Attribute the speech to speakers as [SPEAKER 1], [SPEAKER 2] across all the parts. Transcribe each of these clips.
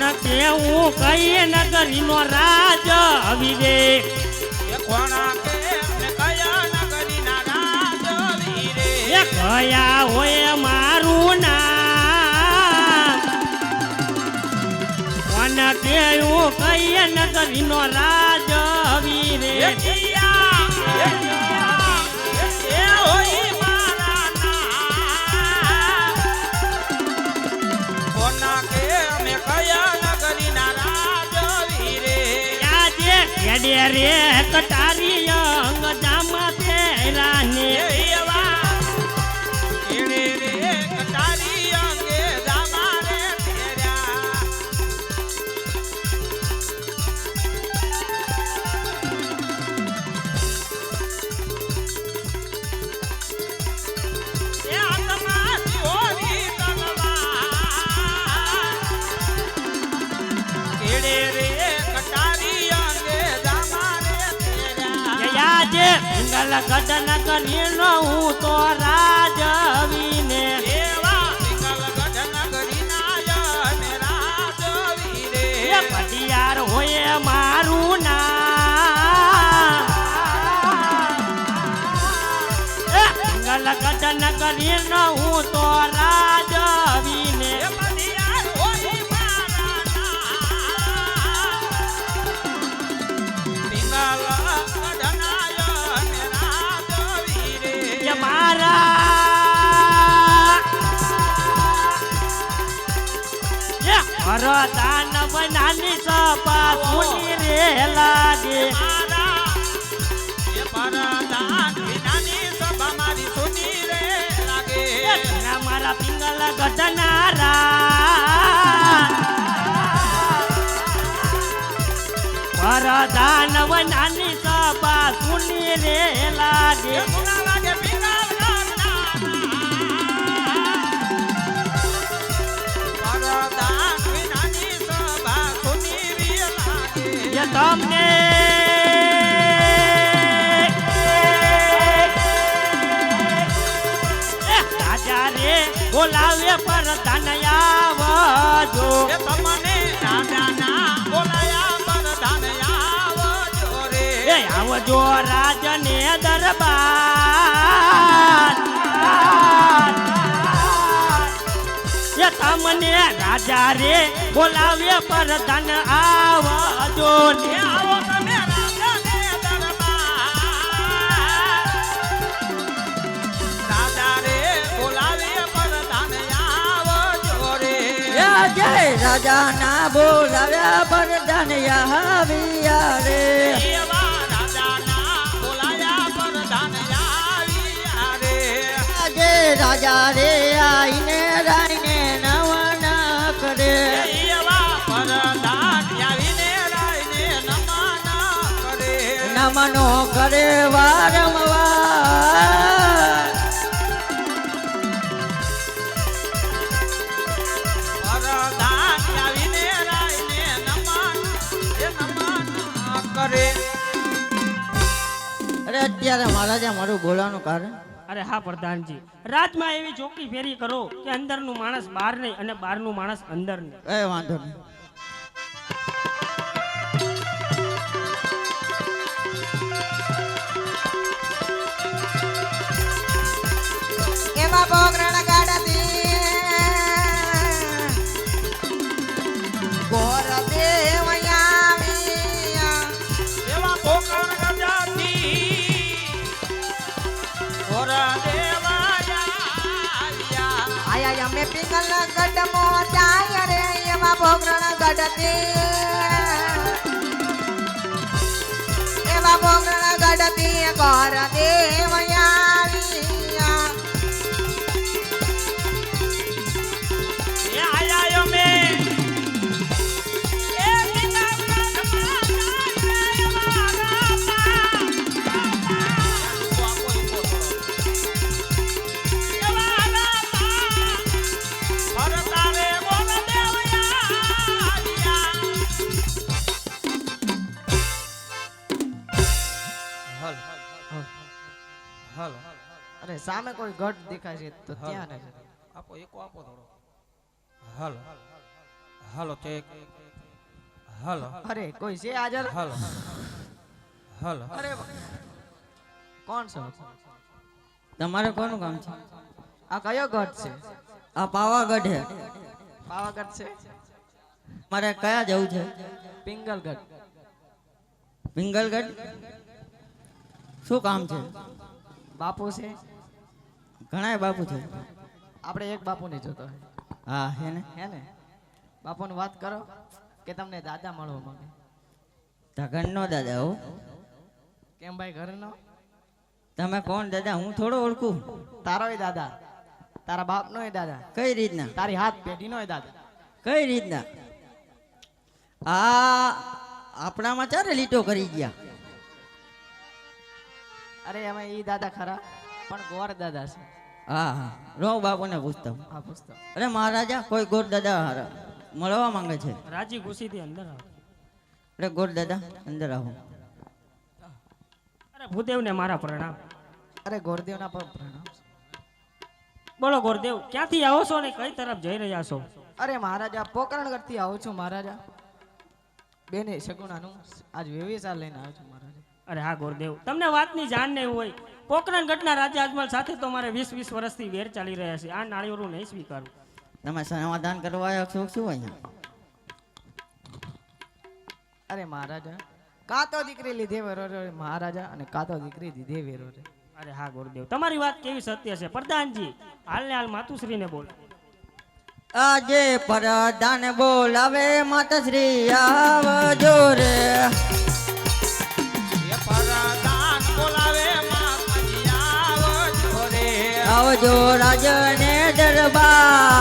[SPEAKER 1] કોણ કેવું કઈ
[SPEAKER 2] નગરી નો ને રાજ વીરે
[SPEAKER 1] એ કયા હોય મારું નામ કોણ કેવું કઈ નગરીનો રાજ હવીરે
[SPEAKER 2] એ
[SPEAKER 1] કેડે રે કટારી અંગ જામા તેરાને
[SPEAKER 2] એ
[SPEAKER 1] કરીનો હું તો રાજવીને
[SPEAKER 2] એવા વિકલ ગઢ નગરીના જને રાજ
[SPEAKER 1] પટિયાર હોય મારું ના. એ મંગલ ગદન કરીને હું તો
[SPEAKER 2] એ
[SPEAKER 1] વરદાન બનાની સપા સુની રે લાગે.
[SPEAKER 2] મારા એ પરદાન વિનાની સભા મારી સુની રે લાગે.
[SPEAKER 1] ના મારા પિંગલ ગઢનારા સપા સુની રે લાગે. રાજા રે બોલાવે પર ધન આવજો.
[SPEAKER 2] એ તમને રાજાના બોલાયા પરધાન આવજો રે.
[SPEAKER 1] આવજો રાજને દરબાર. એ તમને રાજા રે બોલાવે પર ધન આવજો
[SPEAKER 2] એ
[SPEAKER 1] ને
[SPEAKER 2] આવો તમે રાજાને દરબાર. રાજા રે બોલાવીએ પરધાન આવજો રે.
[SPEAKER 3] જય જય રાજા ના બોલાવ્યા પરદાન આવ્યા રે
[SPEAKER 2] એવા રાજાના બોલાયા પરધાન આવ્યા રે.
[SPEAKER 3] આજે રાજા રે આઈને કરે વારંવાર
[SPEAKER 2] કરે.
[SPEAKER 3] અરે અત્યારે મહારાજા મારું બોલવાનું કારણ?
[SPEAKER 1] અરે હા પ્રધાનજી રાજમાં એવી ચોકી ફેરી કરો કે અંદરનું માણસ બહાર નહીં અને બહારનું માણસ અંદર નહીં.
[SPEAKER 3] એ વાંધો નહીં.
[SPEAKER 4] અમે પિંગલ ગઢમો જાય રે એમાં બોગરણ ગઢતી. એવા બોગરણ ગઢતી કર દેવ
[SPEAKER 5] સામે કોઈ ગઢ દેખાય છે તો ત્યાં ને
[SPEAKER 2] આપો એકો આપો થોડો. હાલો. Hello check hello.
[SPEAKER 5] અરે કોઈ છે હાજર?
[SPEAKER 2] હલો. હલો.
[SPEAKER 5] અરે કોણ છો?
[SPEAKER 3] તમારે કોનું કામ છે?
[SPEAKER 5] આ કયો ગઢ છે?
[SPEAKER 3] આ પાવાગઢ છે.
[SPEAKER 5] પાવાગઢ છે?
[SPEAKER 3] મારે કયા જવું છે?
[SPEAKER 5] પિંગલગઢ
[SPEAKER 3] પિંગલગઢ શું કામ છે?
[SPEAKER 5] બાપુ છે?
[SPEAKER 3] ઘણા બાપુ છે.
[SPEAKER 5] આપણે એક બાપુને જોતો
[SPEAKER 3] હા હે ને?
[SPEAKER 5] હે ને? બાપુને વાત કરો કે તમને દાદા મળવા માંગે.
[SPEAKER 3] ધગનનો દાદા હો.
[SPEAKER 5] કેમ ભાઈ ઘરનો?
[SPEAKER 3] તમે કોણ દાદા? હું થોડો ઓળખું.
[SPEAKER 5] તારોય દાદા. તારા બાપનોય દાદા.
[SPEAKER 3] કઈ રીતના?
[SPEAKER 5] તારી હાથ પેઢીનોય દાદા.
[SPEAKER 3] કઈ રીતના? આ આપણામાં ચારે લીટો કરી ગયા.
[SPEAKER 5] અરે અમે ઈ દાદા ખરા પણ ગોર દાદા છે.
[SPEAKER 3] હા હા. રો બાપુને પૂછતા હું.
[SPEAKER 5] આ પુસ્તક
[SPEAKER 3] અરે મહારાજા કોઈ ગોર દાદા હારા મળવા માંગે છે?
[SPEAKER 1] રાજી ખુશીથી અંદર આવો.
[SPEAKER 3] અરે ગોર દાદા અંદર આવો.
[SPEAKER 1] અરે ભૂદેવને મારા પ્રણામ.
[SPEAKER 5] અરે ગોરદેવના પણ પ્રણામ.
[SPEAKER 1] બોલો ગોરદેવ ક્યાંથી આવો છો ને કઈ તરફ જઈ રહ્યા છો?
[SPEAKER 5] અરે મહારાજા પોકરણ કરતી આવું છું મહારાજા. બેને શકુણાનું આજ વ્યવસાય લઈને આવ્યો છું મહારાજા.
[SPEAKER 1] અરે હા ગોરદેવ. તમને વાતની જાણ નહીં હોય. પોકરણ ગઢના રાજા અજમલ સાથે તો મારે વીસ વીસ વર્ષથી વેર ચાલી રહ્યા છે. આ નાળિયેરું નહીં સ્વીકારું.
[SPEAKER 3] તમે સમાધાન કરવા આવ્યા છો શું અહીંયા?
[SPEAKER 5] અરે મહારાજા કા તો દીકરી લીધે વેરો મહારાજા અને કાતો દીકરી દીધે વેરો
[SPEAKER 1] અરે હા ગુરુદેવ. તમારી વાત કેવી સત્ય છે? પ્રધાનજી હાલને હાલ માતુશ્રીને બોલ.
[SPEAKER 3] આજે પ્રધાન બોલાવે માતાશ્રી આવજો રે.
[SPEAKER 2] આવજો
[SPEAKER 3] રાજને દરબાર.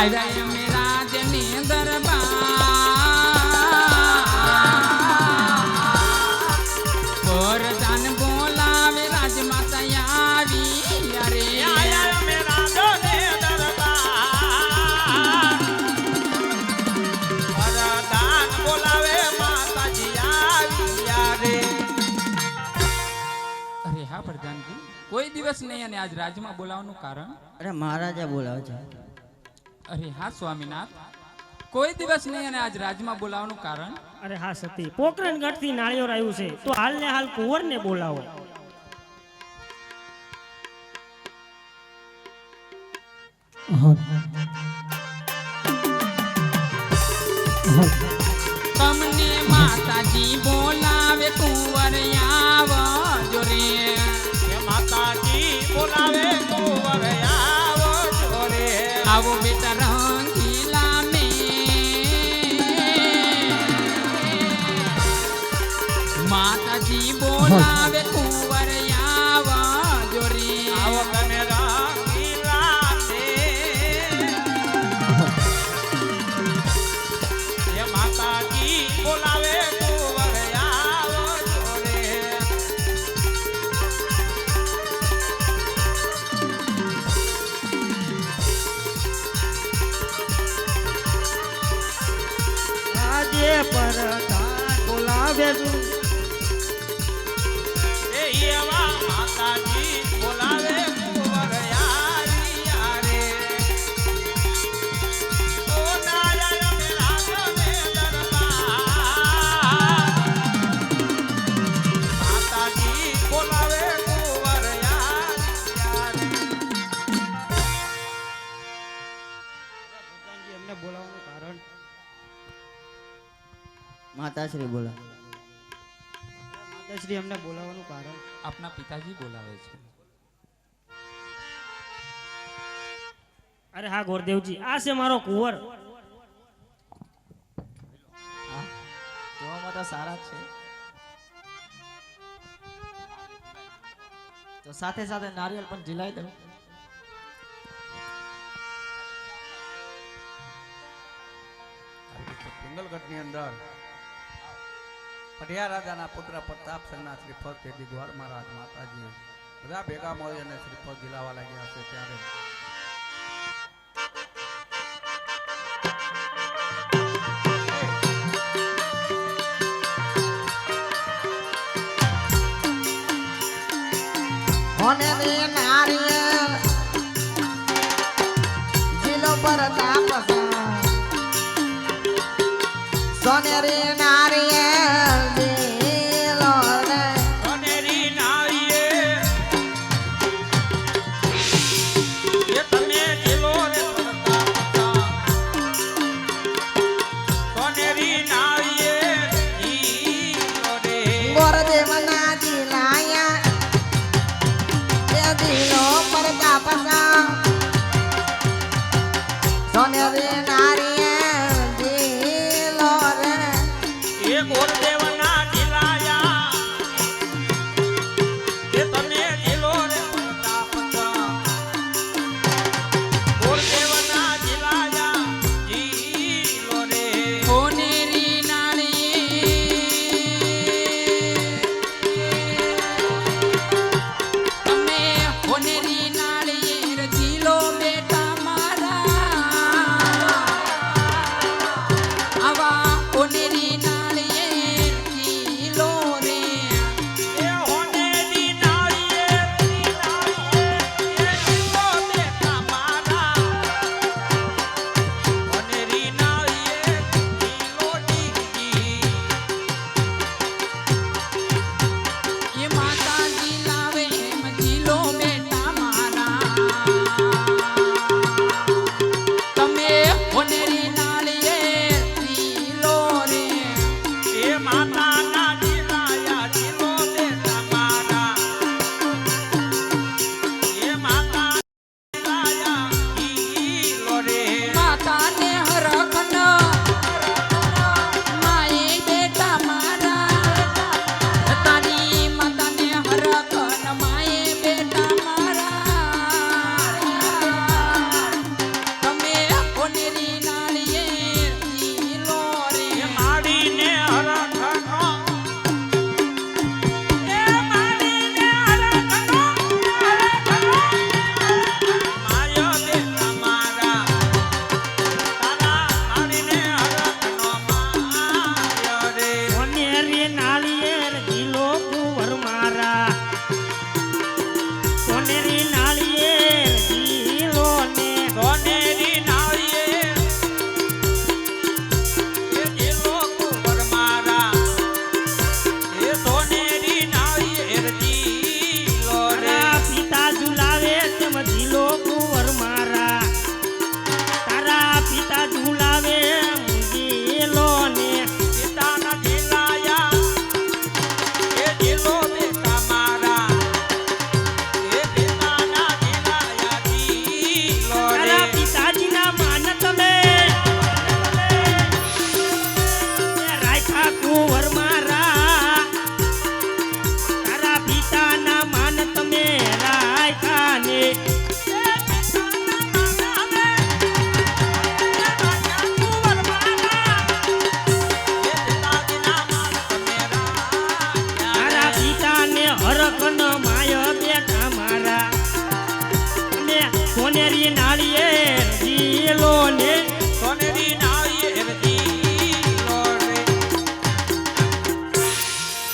[SPEAKER 6] આવ્યા અમે
[SPEAKER 2] માતાજી
[SPEAKER 6] હા, પ્રધાનજી. કોઈ દિવસ નહીં અને આજ રાજમાં બોલાવવાનું કારણ?
[SPEAKER 3] અરે મહારાજા બોલાવે છે
[SPEAKER 6] અરે હા સ્વામીનાથ. કોઈ દિવસ નહીં અને આજ રાજમાં બોલાવવાનું કારણ?
[SPEAKER 1] અરે હા સતી. પોકરણ ગઢથી નાળિયેર આવ્યું છે. તો હાલને હાલ કુંવરને બોલાવો.
[SPEAKER 6] તમને માતાજી બોલાવે કુંવર આવજો રે.
[SPEAKER 2] માતાજી બોલાવે કુંવર આવજો રે.
[SPEAKER 6] આવો બેટા માતાજી
[SPEAKER 3] માતાશ્રી બોલા.
[SPEAKER 1] માતાશ્રી અમને બોલાવવાનું કારણ?
[SPEAKER 6] આપના પિતાજી બોલાવે છે.
[SPEAKER 1] અરે હા ગોરદેવજી. આ છે મારો કુંવર.
[SPEAKER 5] જોવામાં તો સારા છે. તો સાથે સાથે નારિયેલ પણ જીલાઈ દઉં. જંગલગઢની અંદર. પઢિયા રાજાના પુત્ર પ્રતાપ સરના શ્રી ફળ તે ગ્વાર મહારાજ માતાજી બધા ભેગા મળી અને શ્રી ફળ ગિલાવા લાગ્યા છે ત્યારે.
[SPEAKER 7] સોનેરી
[SPEAKER 2] નારી Tony Adriana.